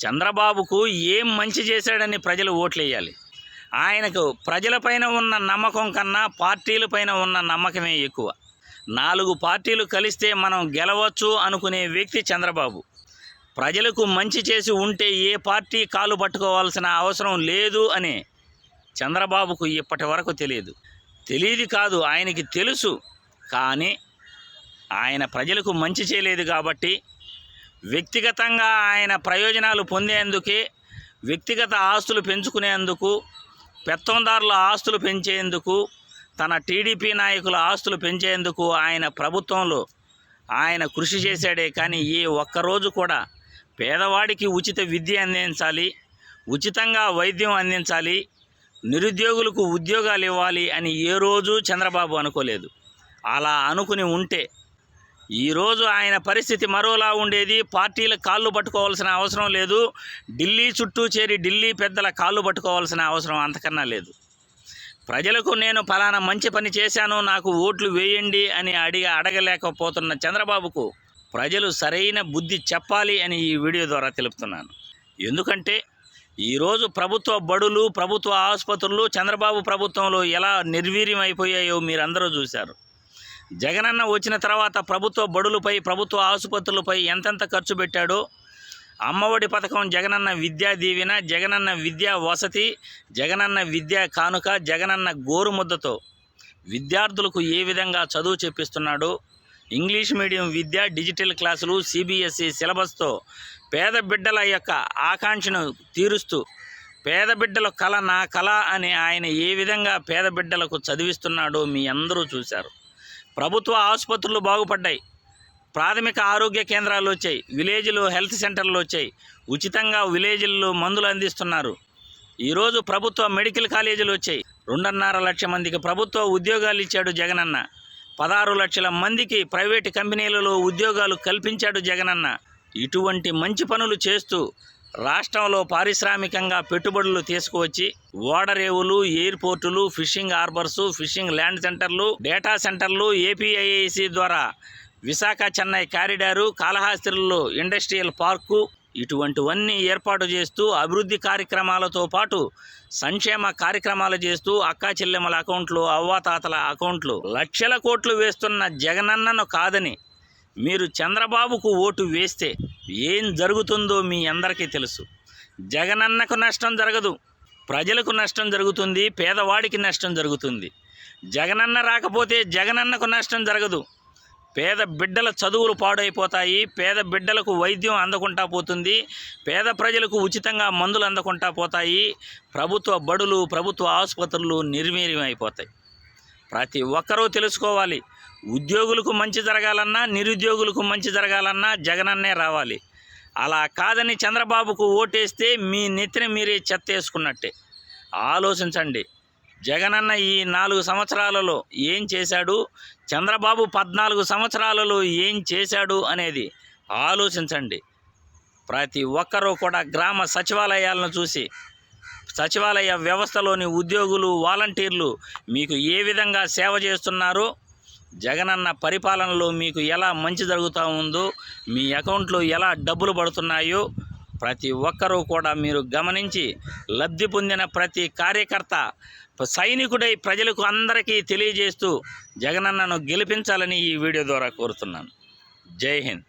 చంద్రబాబుకు ఏం మంచి చేశాడని ప్రజలు ఓట్లేయాలి. ఆయనకు ప్రజలపైన ఉన్న నమ్మకం కన్నా పార్టీలపైన ఉన్న నమ్మకమే ఎక్కువ. నాలుగు పార్టీలు కలిస్తే మనం గెలవచ్చు అనుకునే వ్యక్తి చంద్రబాబు. ప్రజలకు మంచి చేసి ఉంటే ఏ పార్టీ కాలు పట్టుకోవాల్సిన అవసరం లేదు అని చంద్రబాబుకు ఇప్పటి వరకు తెలియదు. తెలియదు కాదు ఆయనకి తెలుసు. కానీ ఆయన ప్రజలకు మంచి చేయలేదు కాబట్టి వ్యక్తిగతంగా ఆయన ప్రయోజనాలు పొందేందుకే వ్యక్తిగత ఆస్తులు పెంచుకునేందుకు పెత్తందారుల ఆస్తులు పెంచేందుకు తన టీడీపీ నాయకుల ఆస్తులు పెంచేందుకు ఆయన ప్రభుత్వంలో ఆయన కృషి చేశాడే. కానీ ఏ ఒక్కరోజు కూడా పేదవాడికి ఉచిత విద్య అందించాలి ఉచితంగా వైద్యం అందించాలి నిరుద్యోగులకు ఉద్యోగాలు ఇవ్వాలి అని ఏ రోజు చంద్రబాబు అనుకోలేదు. అలా అనుకుని ఉంటే ఈరోజు ఆయన పరిస్థితి మరోలా ఉండేది. పార్టీల కాళ్ళు పట్టుకోవాల్సిన అవసరం లేదు. ఢిల్లీ చుట్టూ చేరి ఢిల్లీ పెద్దల కాళ్ళు పట్టుకోవాల్సిన అవసరం అంతకన్నా లేదు. ప్రజలకు నేను ఫలానా మంచి పని చేశాను నాకు ఓట్లు వేయండి అని అడిగి అడగలేకపోతున్న చంద్రబాబుకు ప్రజలు సరైన బుద్ధి చెప్పాలి అని ఈ వీడియో ద్వారా తెలుపుతున్నాను. ఎందుకంటే ఈరోజు ప్రభుత్వ బడులు ప్రభుత్వ ఆసుపత్రులు చంద్రబాబు ప్రభుత్వంలో ఎలా నిర్వీర్యం అయిపోయాయో మీరందరూ చూశారు. జగనన్న వచ్చిన తర్వాత ప్రభుత్వ బడులపై ప్రభుత్వ ఆసుపత్రులపై ఎంతెంత ఖర్చు పెట్టాడో అమ్మఒడి పథకం జగనన్న విద్యా దీవెన జగనన్న విద్యా వసతి జగనన్న విద్యా కానుక జగనన్న గోరుముద్దతో విద్యార్థులకు ఏ విధంగా చదువు చెప్పిస్తున్నాడో ఇంగ్లీష్ మీడియం విద్య డిజిటల్ క్లాసులు సిబిఎస్ఈ సిలబస్తో పేద బిడ్డల యొక్క ఆకాంక్షను తీరుస్తూ పేద బిడ్డల కళ నా కళ అని ఆయన ఏ విధంగా పేద బిడ్డలకు చదివిస్తున్నాడో మీ అందరూ చూశారు. ప్రభుత్వ ఆసుపత్రులు బాగుపడ్డాయి. ప్రాథమిక ఆరోగ్య కేంద్రాలు వచ్చాయి. విలేజ్లో హెల్త్ సెంటర్లు వచ్చాయి. ఉచితంగా విలేజ్ల్లో మందులు అందిస్తున్నారు. ఈరోజు ప్రభుత్వ మెడికల్ కాలేజీలు వచ్చాయి. రెండున్నర లక్ష మందికి ప్రభుత్వ ఉద్యోగాలు ఇచ్చాడు జగనన్న. పదహారు లక్షల మందికి ప్రైవేటు కంపెనీలలో ఉద్యోగాలు కల్పించాడు జగనన్న. ఇటువంటి మంచి పనులు చేస్తూ రాష్ట్రంలో పారిశ్రామికంగా పెట్టుబడులు తీసుకువచ్చి ఓడరేవులు ఎయిర్పోర్టులు ఫిషింగ్ హార్బర్సు ఫిషింగ్ ల్యాండ్ సెంటర్లు డేటా సెంటర్లు ఏపీఐఐసి ద్వారా విశాఖ చెన్నై కారిడారు కాళహాస్తిలో ఇండస్ట్రియల్ పార్కు ఇటువంటివన్నీ ఏర్పాటు చేస్తూ అభివృద్ధి కార్యక్రమాలతో పాటు సంక్షేమ కార్యక్రమాలు చేస్తూ అక్కా చెల్లెమ్మల అకౌంట్లు అవ్వాతాతల అకౌంట్లు లక్షల కోట్లు వేస్తున్న జగనన్నను కాదని మీరు చంద్రబాబుకు ఓటు వేస్తే ఏం జరుగుతుందో మీ అందరికీ తెలుసు. జగనన్నకు నష్టం జరగదు ప్రజలకు నష్టం జరుగుతుంది పేదవాడికి నష్టం జరుగుతుంది. జగనన్న రాకపోతే జగనన్నకు నష్టం జరగదు. పేద బిడ్డల చదువులు పాడైపోతాయి పేద బిడ్డలకు వైద్యం అందకుండా పోతుంది పేద ప్రజలకు ఉచితంగా మందులు అందకుండా పోతాయి ప్రభుత్వ బడులు ప్రభుత్వ ఆసుపత్రులు నిర్వీర్యం అయిపోతాయి ప్రతి ఒక్కరూ తెలుసుకోవాలి. ఉద్యోగులకు మంచి జరగాలన్నా నిరుద్యోగులకు మంచి జరగాలన్నా జగనన్నే రావాలి. అలా కాదని చంద్రబాబుకు ఓటేస్తే మీ నెత్తిన మీరే చెత్త వేసుకున్నట్టే. ఆలోచించండి. జగనన్న ఈ నాలుగు సంవత్సరాలలో ఏం చేశాడు? చంద్రబాబు పద్నాలుగు సంవత్సరాలలో ఏం చేశాడు అనేది ఆలోచించండి. ప్రతి ఒక్కరూ కూడా గ్రామ సచివాలయాలను చూసి సచివాలయ వ్యవస్థలోని ఉద్యోగులు వాలంటీర్లు మీకు ఏ విధంగా సేవ చేస్తున్నారో? జగనన్న పరిపాలనలో మీకు ఎలా మంచి జరుగుతూ ఉందో మీ అకౌంట్లో ఎలా డబ్బులు పడుతున్నాయో ప్రతి ఒక్కరూ కూడా మీరు గమనించి లబ్ధి పొందిన ప్రతి కార్యకర్త సైనికుడై ప్రజలకు అందరికీ తెలియజేస్తూ జగనన్నను గెలిపించాలని ఈ వీడియో ద్వారా కోరుతున్నాను. జై హింద్.